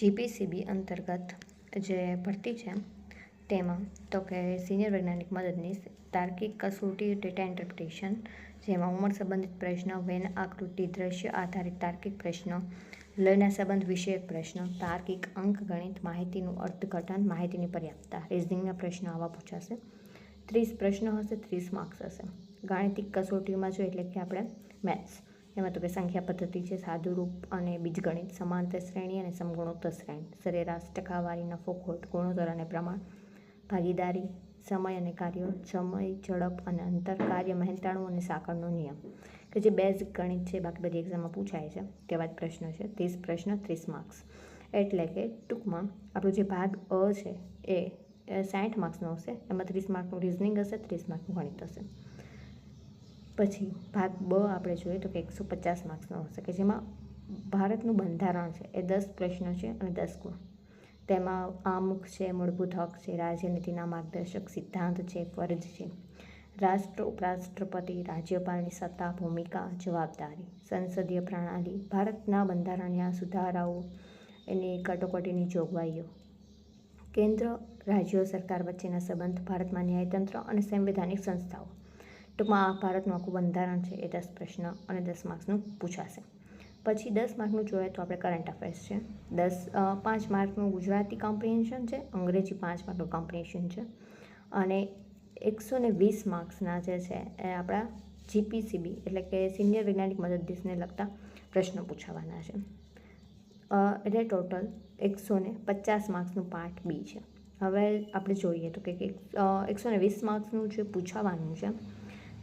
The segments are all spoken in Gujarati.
જીપીસીબી અંતર્ગત જે ભરતી છે, તેમાં તો કે સિનિયર વૈજ્ઞાનિક મદદનીશ, તાર્કિક કસોટી ડેટા ઇન્ટરપ્રિટેશન જેમાં ઉંમર સંબંધિત પ્રશ્ન, વેન આકૃતિ, દ્રશ્ય આધારિત તાર્કિક પ્રશ્નો, લયના સંબંધ વિષયક પ્રશ્નો, તાર્કિક અંક ગણિત, માહિતીનું અર્થઘટન, માહિતીની પર્યાપ્તતા રિઝનિંગના પ્રશ્નો આવા પૂછાશે. ત્રીસ પ્રશ્નો હશે, ત્રીસ માર્ક્સ હશે. ગાણિતિક કસોટીમાં જો એટલે કે આપણે મેથ્સ એમાં તો કે સંખ્યા પદ્ધતિ છે, સાદુરૂપ અને બીજગણિત, સમાંતર શ્રેણી અને સમગુણોત્તર શ્રેણી. સરેરાશ ટકાવારી, નફો, ખોટ, ગુણોત્તર અને પ્રમાણ. ભાગીદારી, સમય અને કાર્યો, સમય, ઝડપ અને અંતર, કાર્ય, મહેનતાણું અને સાંકળનો નિયમ. કે જે બેઝિક ગણિત છે, બાકી બધી એક્ઝામમાં પૂછાય છે તેવા જ પ્રશ્નો છે. ત્રીસ પ્રશ્ન, ત્રીસ માર્ક્સ એટલે કે ટૂંકમાં આપણો જે ભાગ અ છે, એ સાઠ માર્ક્સનો હશે. એમાં ત્રીસ માર્કનું રિઝનિંગ હશે, ત્રીસ માર્કનું ગણિત હશે. પછી ભાગ બ આપણે જોઈએ તો કે એકસો પચાસ માર્ક્સનો હશે કે જેમાં ભારતનું બંધારણ છે, એ દસ પ્રશ્નો છે અને દસ ગુણ. તેમાં આમુખ છે, મૂળભૂત હક છે, રાજનીતિના માર્ગદર્શક સિદ્ધાંત છે, ફરજ છે. રાષ્ટ્ર ઉપરાષ્ટ્રપતિ, રાજ્યપાલની સત્તા, ભૂમિકા, જવાબદારી, સંસદીય પ્રણાલી, ભારતના બંધારણીય સુધારાઓ, એની કટોકટીની જોગવાઈઓ. કેન્દ્ર, રાજ્યો, સરકાર વચ્ચેના સંબંધ, ભારતમાં ન્યાયતંત્ર અને સંવૈધાનિક સંસ્થાઓ. ટૂંકમાં ભારતનું આખું બંધારણ છે એ દસ પ્રશ્ન અને દસ માર્ક્સનું પૂછાશે. પછી દસ માર્કનું જોઈએ તો આપણે કરંટ અફેર્સ છે. દસ પાંચ માર્કનું ગુજરાતી કોમ્પ્રિહેન્શન છે, અંગ્રેજી પાંચ માર્કનું કોમ્પ્રિહેન્શન છે. અને એકસો ને વીસ માર્ક્સના જે છે એ આપણા જીપીસીબી એટલે કે સિનિયર વૈજ્ઞાનિક મદદનીશને લગતા પ્રશ્નો પૂછાવાના છે. એટલે ટોટલ એકસો ને પચાસ માર્ક્સનું પાર્ટ બી છે. હવે આપણે જોઈએ તો કે એકસો ને વીસ માર્ક્સનું જે પૂછાવાનું છે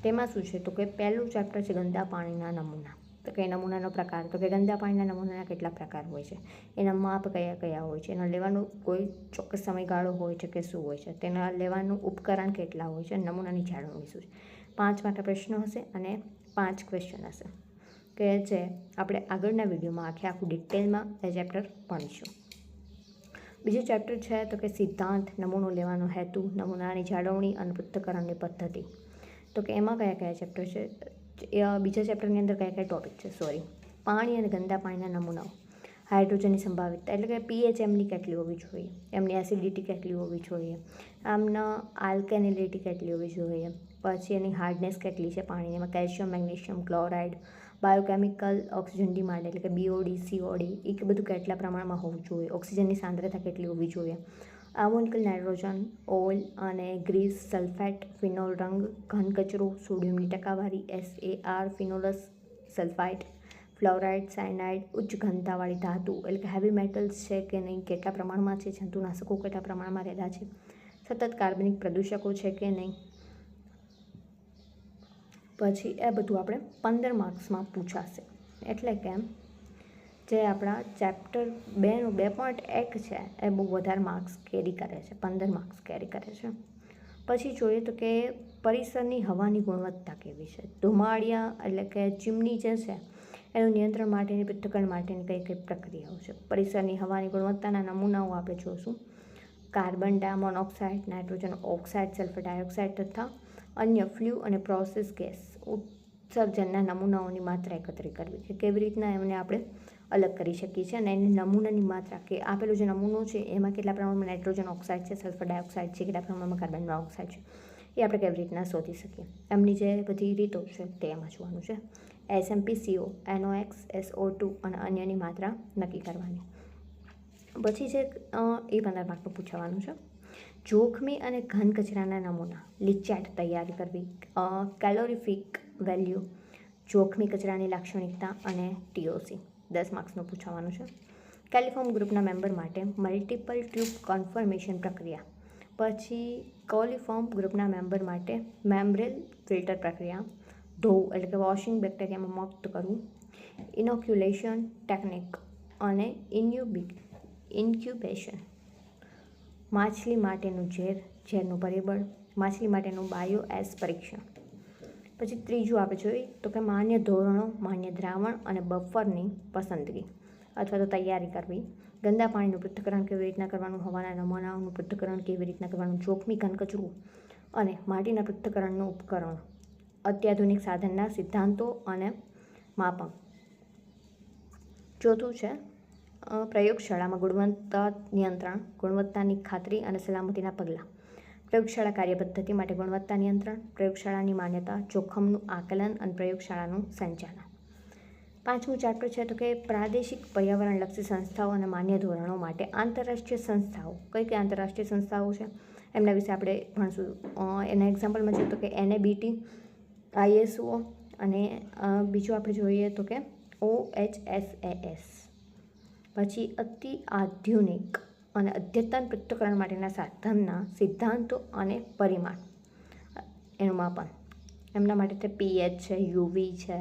તેમાં શું છે? તો કે પહેલું ચેપ્ટર છે ગંદા પાણીના નમૂના. તો કે નમૂનાનો પ્રકાર, તો કે ગંદા પાણીના નમૂનાના કેટલા પ્રકાર હોય છે? એના માપ કયા કયા હોય છે? એનો લેવાનું કોઈ ચોક્કસ સમયગાળો હોય છે કે શું હોય છે? તેના લેવાનું ઉપકરણ કેટલા હોય છે? નમૂનાની જાળવણી શું છે? પાંચ માટે પ્રશ્નો હશે અને પાંચ ક્વેશ્ચન હશે. કે જે આપણે આગળના વિડીયોમાં આખે આખું ડિટેલમાં એ ચેપ્ટર ભણીશું. બીજું ચેપ્ટર છે તો કે સિદ્ધાંત, નમૂનો લેવાનો હેતુ, નમૂનાની જાળવણી અને પૃથ્થકરણની પદ્ધતિ. તો કે એમાં કયા કયા ચેપ્ટર છે? બીજા ચેપ્ટરની અંદર કયા કયા ટોપિક છે? સોરી પાણી અને ગંદા પાણીના નમૂનાઓ. હાઇડ્રોજનની સંભાવિતતા એટલે કે પીએચ એમની કેટલી હોવી જોઈએ? એમની એસિડિટી કેટલી હોવી જોઈએ? આમના આલ્કેનિલિટી કેટલી હોવી જોઈએ? પછી એની હાર્ડનેસ કેટલી છે પાણીની? એમાં calcium magnesium chloride biochemical oxygen demand એટલે કે બીઓડી સીઓડી એ બધું કેટલા પ્રમાણમાં હોવું જોઈએ? ઓક્સિજનની સાંદ્રતા કેટલી હોવી જોઈએ? આમોનિકલ નાઇટ્રોજન, ઓઇલ અને ગ્રીસ સલ્ફેટ, ફિનોલ રંગ, ઘન કચરો, સોડિયમની ટકાવારી S A R phenols sulphite fluoride, cyanide, ઉચ્ચ ઘનતાવાળી ધાતુ, એટલે કે હેવી મેટલ્સ છે કે નહીં, કેટલા પ્રમાણમાં છે, જંતુનાશકો કેટલા પ્રમાણમાં રહેલા છે, સતત કાર્બનિક પ્રદૂષકો છે કે નહીં. પછી એ બધું આપણે પંદર માર્ક્સમાં પૂછાશે. એટલે કે જે આપણા ચેપ્ટર બેનું બે પોઈન્ટ એક છે, એ બહુ વધારે માર્ક્સ કેરી કરે છે, પંદર માર્ક્સ કેરી કરે છે. પછી જોઈએ તો કે પરિસરની હવાની ગુણવત્તા કેવી છે? ધુમાડિયા એટલે કે ચીમની જે છે, એનું નિયંત્રણ માટેની પૃથ્થકરણ માટેની કઈ કઈ પ્રક્રિયાઓ છે? પરિસરની હવાની ગુણવત્તાના નમૂનાઓ આપણે જોઈશું કાર્બન ડાયમોનોક્સાઇડ નાઇટ્રોજન ઓક્સાઇડ, સલ્ફર ડાયોક્સાઇડ તથા અન્ય ફ્લ્યુ અને પ્રોસેસ ગેસ ઉત્સર્જનના નમૂનાઓની માત્રા એકત્રિત કરવી કે કેવી રીતના એમને આપણે અલગ કરી શકીએ છીએ અને એની નમૂનાની માત્રા કે આપેલો જે નમૂનો છે, એમાં કેટલા પ્રમાણમાં નાઇટ્રોજન ઓક્સાઇડ છે, સલ્ફર ડાયોક્સાઇડ છે, કેટલા પ્રમાણમાં કાર્બન ડાયોક્સાઇડ છે, એ આપણે કેવી રીતના શોધી શકીએ. એમની જે બધી રીતો છે તે એમાં જોવાનું છે. SMP CO NOx, SO two અને અન્યની માત્રા નક્કી કરવાની. પછી છે એ પંદર માર્કનું પૂછવાનું છે. જોખમી અને ઘન કચરાના નમૂના લિચેટ તૈયાર કરવી કેલોરીફિક વેલ્યુ, જોખમી કચરાની લાક્ષણિકતા અને ટીઓસી. દસ માર્ક્સનું પૂછવાનું છે. કેલિફોર્મ ગ્રુપના મેમ્બર માટે મલ્ટિપલ ટ્યુબ કન્ફર્મેશન પ્રક્રિયા. પછી કોલિફોર્મ ગ્રુપના મેમ્બર માટે મેમ્બ્રેલ ફિલ્ટર પ્રક્રિયા. ધોવું એટલે કે વોશિંગ બેક્ટેરિયામાં મુક્ત કરવું. ઇનોક્યુલેશન ટેકનિક અને ઇન્યુબિક, ઇન્ક્યુબેશન. માછલી માટેનું ઝેર, ઝેરનું પરિબળ. માછલી માટેનું બાયો એસ પરીક્ષણ. પછી ત્રીજું આપણે જોઈએ તો કે માન્ય ધોરણો, માન્ય દ્રાવણ અને બફરની પસંદગી અથવા તો તૈયારી કરવી. ગંદા પાણીનું પૃથ્થકરણ કેવી રીતના કરવાનું, હવાના નમૂનાઓનું પૃથ્થકરણ કેવી રીતના કરવાનું જોખમી ઘનકચરું અને માટીના પૃથ્થકરણનું ઉપકરણ. અત્યાધુનિક સાધનના સિદ્ધાંતો અને માપન. ચોથું છે પ્રયોગશાળામાં ગુણવત્તા નિયંત્રણ, ગુણવત્તાની ખાતરી અને સલામતીના પગલાં. પ્રયોગશાળા કાર્યપદ્ધતિ માટે ગુણવત્તા નિયંત્રણ, પ્રયોગશાળાની માન્યતા, જોખમનું આકલન અને પ્રયોગશાળાનું સંચાલન. પાંચમું ચાપ્ટર છે તો કે પ્રાદેશિક પર્યાવરણલક્ષી સંસ્થાઓ અને માન્ય ધોરણો માટે આંતરરાષ્ટ્રીય સંસ્થાઓ. કઈ કઈ આંતરરાષ્ટ્રીય સંસ્થાઓ છે? એમના વિશે આપણે ભણશું. એના એક્ઝામ્પલમાં જોઈએ તો કે એનએબીટી આઈએસઓ અને બીજું આપણે જોઈએ તો કે ઓ એચ એસ એસ પછી અતિ આધુનિક અને અદ્યતન પૃથ્થકરણ માટેના સાધનના સિદ્ધાંતો અને પરિમાણ. એનું માપન. એમના માટે તે પીએચ છે, યુવી છે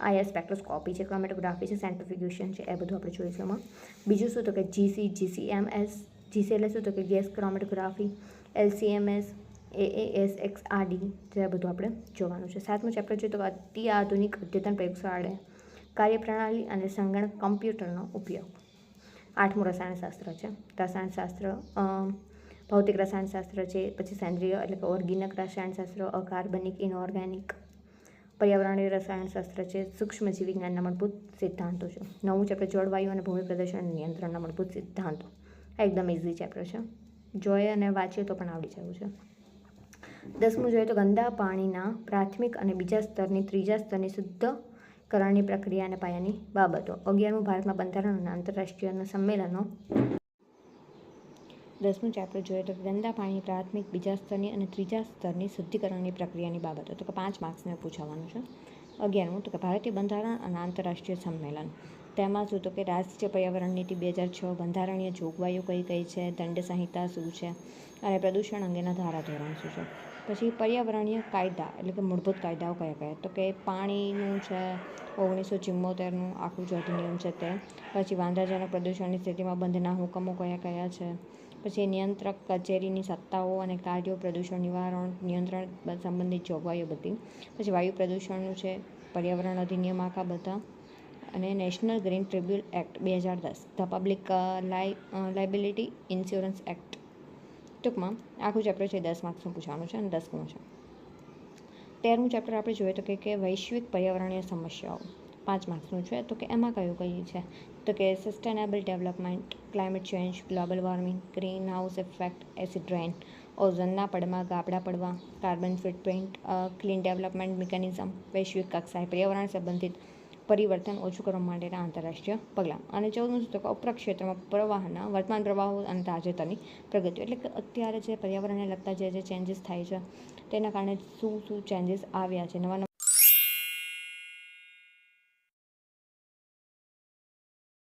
આઈએસ સ્પેક્ટ્રોસ્કોપી છે, ક્રોમેટોગ્રાફી છે, સેન્ટ્રિફ્યુગેશન છે, એ બધું આપણે જોઈશું એમાં. બીજું શું તો કે જીસી, જીસીએમએસ જીસી એટલે શું તો કે gas chromatography, LCMS AAS X RD જે બધું આપણે જોવાનું છે. સાતમું ચેપ્ટર જોઈએ તો અતિ આધુનિક અદ્યતન પ્રયોગશાળા કાર્યપ્રણાલી અને સંગણક કમ્પ્યુટરનો ઉપયોગ. આઠમું રસાયણશાસ્ત્ર છે. રસાયણશાસ્ત્ર ભૌતિક રસાયણશાસ્ત્ર છે, પછી સેન્દ્રિય એટલે કે ઓર્ગેનિક રસાયણશાસ્ત્ર, અકાર્બનિક, ઇનઓર્ગેનિક, પર્યાવરણીય રસાયણશાસ્ત્ર છે. સૂક્ષ્મજીવ વિજ્ઞાનના મૂળભૂત સિદ્ધાંતો છે. નવું ચેપ્ટર જળવાયુ અને ભૂમિ પ્રદર્શન નિયંત્રણના મૂળભૂત સિદ્ધાંતો. આ એકદમ ઇઝી ચેપ્ટર છે. જોઈએ અને વાંચીએ તો પણ આવડી જવું છે. દસમું જોઈએ તો ગંદા પાણીના પ્રાથમિક અને બીજા સ્તરની, ત્રીજા સ્તરની શુદ્ધકરણની પ્રક્રિયા અને પાયાની બાબતો. અગિયારમું ભારતમાં બંધારણ અને આંતરરાષ્ટ્રીય સંમેલનો. દસમું ચેપ્ટર જોઈએ તો ગંદા પાણીની પ્રાથમિક, બીજા સ્તરની અને ત્રીજા સ્તરની શુદ્ધિકરણની પ્રક્રિયાની બાબતો. તો કે પાંચ માર્ક્સને પૂછાવાનું છે. અગિયારમું તો કે ભારતીય બંધારણ અને આંતરરાષ્ટ્રીય સંમેલન. તેમાં શું તો કે રાષ્ટ્રીય પર્યાવરણ નીતિ બે હજાર છ, બંધારણીય જોગવાઈઓ કઈ કઈ છે, દંડ સંહિતા શું છે, અને પ્રદૂષણ અંગેના ધારાધોરણ શું છે. પછી પર્યાવરણીય કાયદા, એટલે કે મૂળભૂત કાયદાઓ કયા કયા? તો કે પાણીનું છે, ઓગણીસો ચિમ્મોતેરનું આખું જે અધિનિયમ છે તે. પછી વાંધાજનક પ્રદૂષણની સ્થિતિમાં બંધના હુકમો કયા કયા છે? પછી નિયંત્રક કચેરીની સત્તાઓ અને કાર્યો, પ્રદૂષણ નિવારણ, નિયંત્રણ સંબંધિત જોગવાઈઓ બધી. પછી વાયુ પ્રદૂષણનું છે, પર્યાવરણ અધિનિયમ આખા બધા. અને નેશનલ ગ્રીન ટ્રિબ્યુલ એક્ટ બે હજાર દસ, ધ પબ્લિક લાઈ લાયબિલિટી ઇન્સ્યોરન્સ એક્ટ. ટૂંકમાં આખું ચેપ્ટર છે દસ માર્ક્સનું પૂછવાનું છે અને દસમું છે. તેરમું ચેપ્ટર આપણે જોઈએ તો કે કે વૈશ્વિક પર્યાવરણીય સમસ્યાઓ. પાંચ માર્ક્સનું છે તો કે એમાં કયું કયું છે? તો કે sustainable development climate change global warming green house effect acid rain ઓઝોનના પડમાં ગાબડા પડવા carbon footprint clean development mechanism વૈશ્વિક કક્ષાએ પર્યાવરણ સંબંધિત પરિવર્તન ઓછું કરવા માટેના આંતરરાષ્ટ્રીય પગલાં. અને ચૌદમું છે તો ક્ષેત્રમાં પ્રવાહના, વર્તમાન પ્રવાહો અને તાજેતરની પ્રગતિ એટલે કે અત્યારે જે પર્યાવરણને લગતા જે જે ચેન્જીસ થાય છે, તેના કારણે શું શું ચેન્જીસ આવ્યા છે નવા